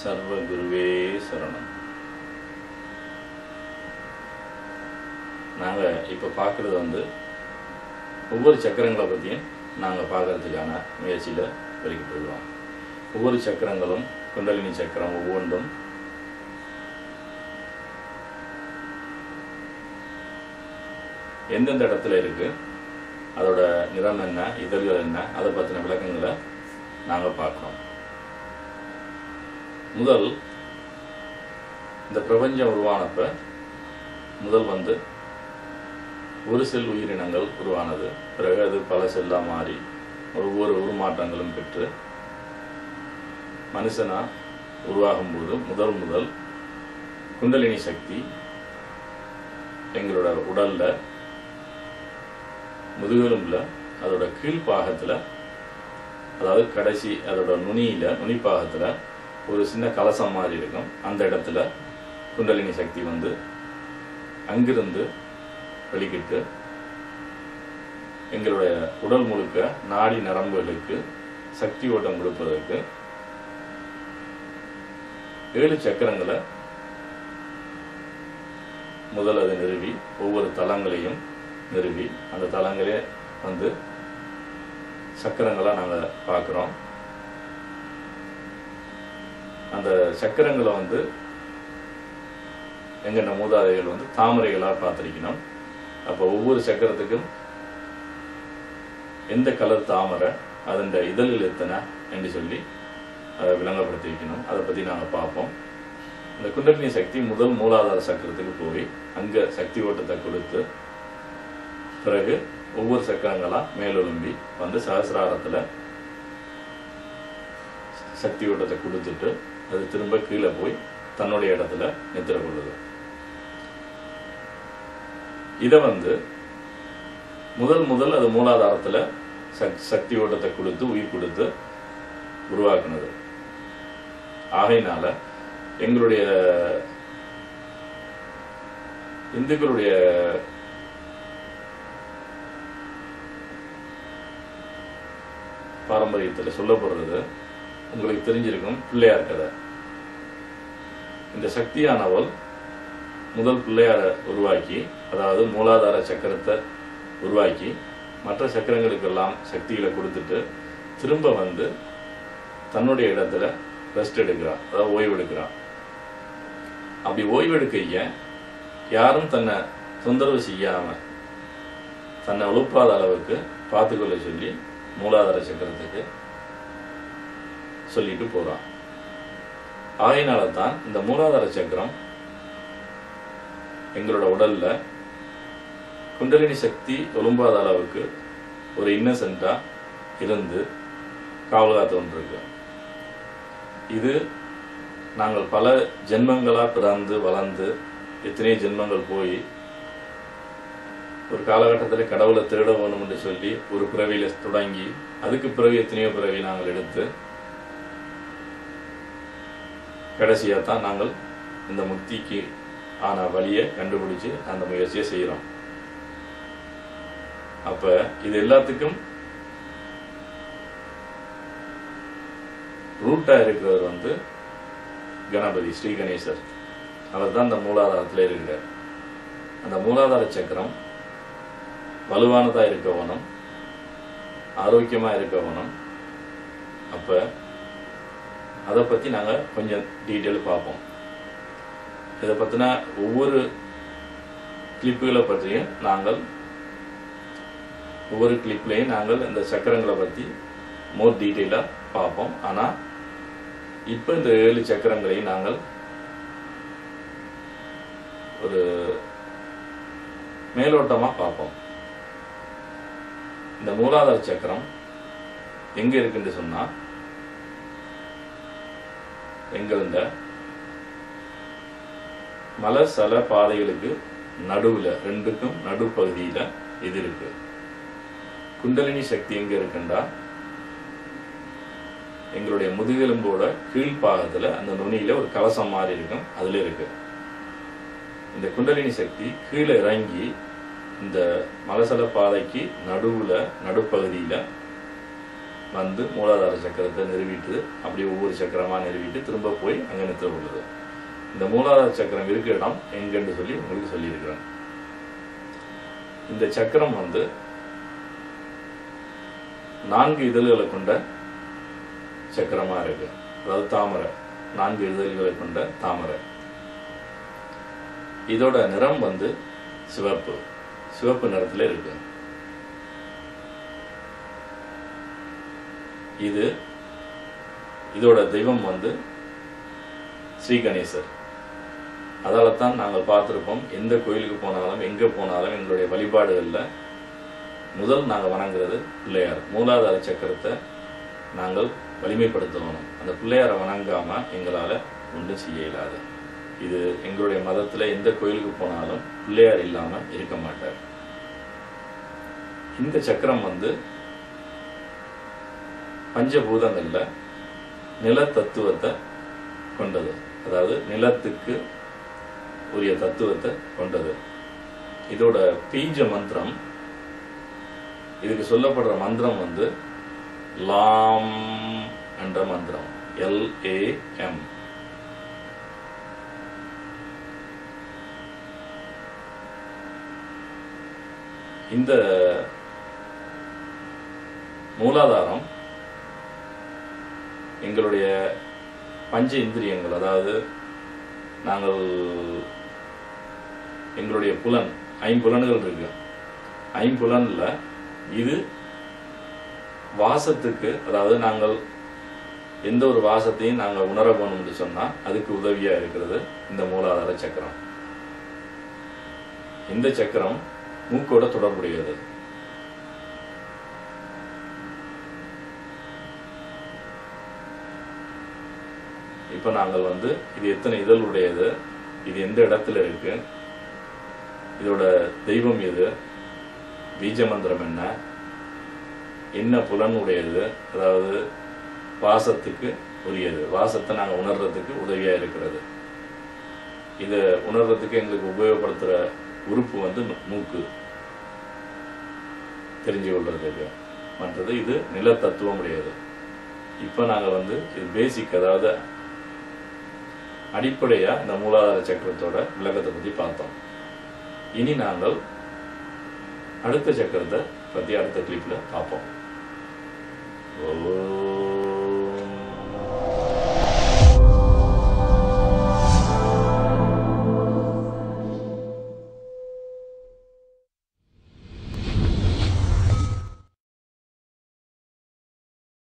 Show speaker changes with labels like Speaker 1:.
Speaker 1: சர்வ குருவே சரணம். நாங்கள் இப்போ பார்க்குறது வந்து ஒவ்வொரு சக்கரங்களை பற்றியும் நாங்கள் பார்க்கறதுக்கான முயற்சியில் வெளிக்கிட்டு இருக்கிறோம் ஒவ்வொரு சக்கரங்களும் குண்டலினி சக்கரம் ஒவ்வொன்றும் எந்தெந்த இடத்துல இருக்குது அதோட நிறம் என்ன இதழ்கள் என்ன அதை பற்றின விளக்கங்களை நாங்கள் பார்க்குறோம். முதல் இந்த பிரபஞ்சம் உருவானப்ப முதல் வந்து ஒரு செல் உயிரினங்கள் உருவானது. பிறகு அது பல செல்லாக மாறி ஒவ்வொரு உருமாற்றங்களும் பெற்று மனுஷனா உருவாகும் போது முதல் முதல் குண்டலினி சக்தி எங்களோட உடல்ல முதுகெலும்புல அதோட கீழ்ப்பாகத்துல அதாவது கடைசி அதோட நுனியில நுனிப்பாகத்துல ஒரு சின்ன கலசம் மாதிரி இருக்கும். அந்த இடத்துல குண்டலினி சக்தி வந்து அங்கிருந்து வெளிக்கிட்டு எங்களுடைய உடல் முழுக்க நாடி நரம்புகளுக்கு சக்தி ஓட்டம் கொடுப்பதற்கு ஏழு சக்கரங்களை முதல் அதை நிறுவி ஒவ்வொரு தளங்களையும் நிறுவி அந்த தளங்களே வந்து சக்கரங்களாக நாங்கள் பார்க்குறோம். அந்த சக்கரங்களை வந்து எங்கள் மூதாதைகள் வந்து தாமரைகளாக பார்த்திருக்கணும். அப்போ ஒவ்வொரு சக்கரத்துக்கும் எந்த கலர் தாமரை அதன் இதழ்கள் எத்தனை என்று சொல்லி அதை விளங்கப்படுத்தியிருக்கணும். அதை பற்றி நாங்கள் பார்ப்போம். இந்த குண்டலினி சக்தி முதல் மூலாதார சக்கரத்துக்கு போய் அங்கே சக்தி ஓட்டத்தை கொடுத்து பிறகு ஒவ்வொரு சக்கரங்களாக மேலெழும்பி வந்து சகசிராரத்தில் சக்தி ஓட்டத்தை கொடுத்துட்டு அது திரும்ப கீழே போய் தன்னுடைய இடத்துல நித்திர கொள்ளுது. இதை வந்து முதல் முதல் அது மூலாதாரத்துல சக்- சக்தி ஓட்டத்தை கொடுத்து உயிர் கொடுத்து உருவாக்குனது. ஆகையினால எங்களுடைய இந்துக்களுடைய பாரம்பரியத்தில் சொல்லப்படுறது உங்களுக்கு தெரிஞ்சிருக்கும் பிள்ளையார் கதை. இந்த சக்தியானவள் முதல் பிள்ளையாரை உருவாக்கி அதாவது மூலாதார சக்கரத்தை உருவாக்கி மற்ற சக்கரங்களுக்கெல்லாம் சக்திகளை கொடுத்துட்டு திரும்ப வந்து தன்னுடைய இடத்துல ரெஸ்ட் எடுக்கிறான் அதாவது ஓய்வு எடுக்கிறான். அப்படி ஓய்வெடுக்கைய யாரும் தன்னை தொந்தரவு செய்யாம தன்னை உழுப்பாத அளவுக்கு பார்த்துக்கொள்ள சொல்லி மூலாதார சக்கரத்துக்கு சொல்லிட்டு போறான் ஆகையினால தான் இந்த மூலாதார சக்கரம் எங்களோட உடல்ல குண்டலினி சக்தி ஒழும்பாத அளவுக்கு ஒரு இன்னசென்ட்டா இருந்து காவல் காத்து கொண்டிருக்கு. இது நாங்கள் பல ஜென்மங்களா பிறந்து வளர்ந்து எத்தனையோ ஜென்மங்கள் போய் ஒரு காலகட்டத்தில் கடவுளை திருட வேணும் என்று சொல்லி ஒரு பிறவியில தொடங்கி அதுக்கு பிறகு எத்தனையோ பிறவி நாங்கள் எடுத்து கடைசியாக தான் நாங்கள் இந்த முக்திக்கு ஆன வழியை கண்டுபிடிச்சு அந்த முயற்சியை செய்கிறோம் அப்ப இது எல்லாத்துக்கும் ரூட்டா இருக்கிறவர் வந்து கணபதி ஸ்ரீ கணேசர். அவர் தான் இந்த மூலாதாரத்தில் இருக்கிறார். அந்த மூலாதார சக்கரம் வலுவானதாக இருக்கவனும் ஆரோக்கியமாக இருக்கவனும் அப்போ அதை பற்றி நாங்கள் கொஞ்சம் டீட்டெயில் பார்ப்போம். இதை பற்றின ஒவ்வொரு கிளிப்புகளை பற்றியும் நாங்கள் ஒவ்வொரு கிளிப்லேயும் நாங்கள் இந்த சக்கரங்களை பற்றி மோர் டீட்டெயிலாக பார்ப்போம். ஆனால் இப்போ இந்த ஏழு சக்கரங்களையும் நாங்கள் ஒரு மேலோட்டமாக பார்ப்போம். இந்த மூலாதார சக்கரம் எங்கே இருக்குன்னு எங்கிருந்த எங்கள மலசல பாதைகளுக்கு நடுவில் ரெண்டுக்கும் நடுப்பகுதியில் இது இருக்கு. குண்டலினி சக்தி எங்கே இருக்குண்டா? எங்களுடைய முதுகெலும்போட கீழ்ப்பாகத்தில் அந்த நுனியில் ஒரு கலசம் மாதிரி இருக்கும் அதில் இருக்கு. இந்த குண்டலினி சக்தி கீழே இறங்கி இந்த மலசல பாதைக்கு நடுவில் நடுப்பகுதியில் வந்து மூலாதார சக்கரத்தை நிறுவிட்டு அப்படியே ஒவ்வொரு சக்கரமாக நிறுவிட்டு திரும்ப போய் அங்கே நிறுத்த உள்ளது. இந்த மூலாதார சக்கரம் இருக்க இடம் எங்கன்னு சொல்லி உங்களுக்கு சொல்லியிருக்கிறேன். இந்த சக்கரம் வந்து நான்கு இதழ்களை கொண்ட சக்கரமா இருக்கு. அதாவது தாமரை. நான்கு இதழ்களை கொண்ட தாமரை. இதோட நிறம் வந்து சிவப்பு. சிவப்பு நிறத்துல இருக்குது இது இதோட தெய்வம் வந்து ஸ்ரீ கணேசர். அதால தான் நாங்கள் பார்த்துருப்போம் எந்த கோயிலுக்கு போனாலும் எங்கே போனாலும் எங்களுடைய வழிபாடுகளில் முதல் நாங்கள் வணங்குறது பிள்ளையார். மூலாதார சக்கரத்தை நாங்கள் வலிமைப்படுத்தணும். அந்த பிள்ளையாரை வணங்காமல் எங்களால் ஒன்றும் செய்ய இயலாது. இது எங்களுடைய மதத்தில் எந்த கோயிலுக்கு போனாலும் பிள்ளையார் இல்லாமல் இருக்க மாட்டார். இந்த சக்கரம் வந்து பஞ்சபூதங்களில் நில தத்துவத்தை கொண்டது. அதாவது நிலத்துக்கு உரிய தத்துவத்தை கொண்டது. இதோட பீஜ மந்திரம் இதுக்கு சொல்லப்படுற மந்திரம் வந்து லாம் என்ற மந்திரம். எல்ஏஎம் இந்த மூலாதாரம் எங்களுடைய பஞ்ச இந்திரியங்கள் அதாவது நாங்கள் எங்களுடைய புலன் ஐம்புலன்கள் இருக்கு. ஐம்புலனில் இது வாசத்துக்கு அதாவது நாங்கள் எந்த ஒரு வாசத்தையும் நாங்கள் உணர போகணும்னு சொன்னால் அதுக்கு உதவியாக இருக்கிறது இந்த மூலாதார சக்கரம். இந்த சக்கரம் மூக்கோட தொடர்புடையது. இப்போ நாங்கள் வந்து இது எத்தனை இதழ் உடையது இது எந்த இடத்துல இருக்கு இதோட தெய்வம் எது பீஜ மந்திரம் என்ன என்ன புலன் உடையது அதாவது வாசத்துக்கு உரியது. வாசத்தை நாங்கள் உணர்றதுக்கு உதவியாக இருக்கிறது. இதை உணர்றதுக்கு எங்களுக்கு உபயோகப்படுத்துகிற உறுப்பு வந்து மூக்கு. தெரிஞ்சு கொள்றதுக்கு. மற்றது இது நில தத்துவம் உடையது இப்போ நாங்கள் வந்து இது பேசிக் அதாவது அடிப்படையா இந்த மூலாதார சக்கரத்தோட விளக்கத்தை பத்தி பார்த்தோம். இனி நாங்கள் அடுத்த சக்கரத்தை பத்தி அடுத்த கிளிப்ல பார்ப்போம். ஓ.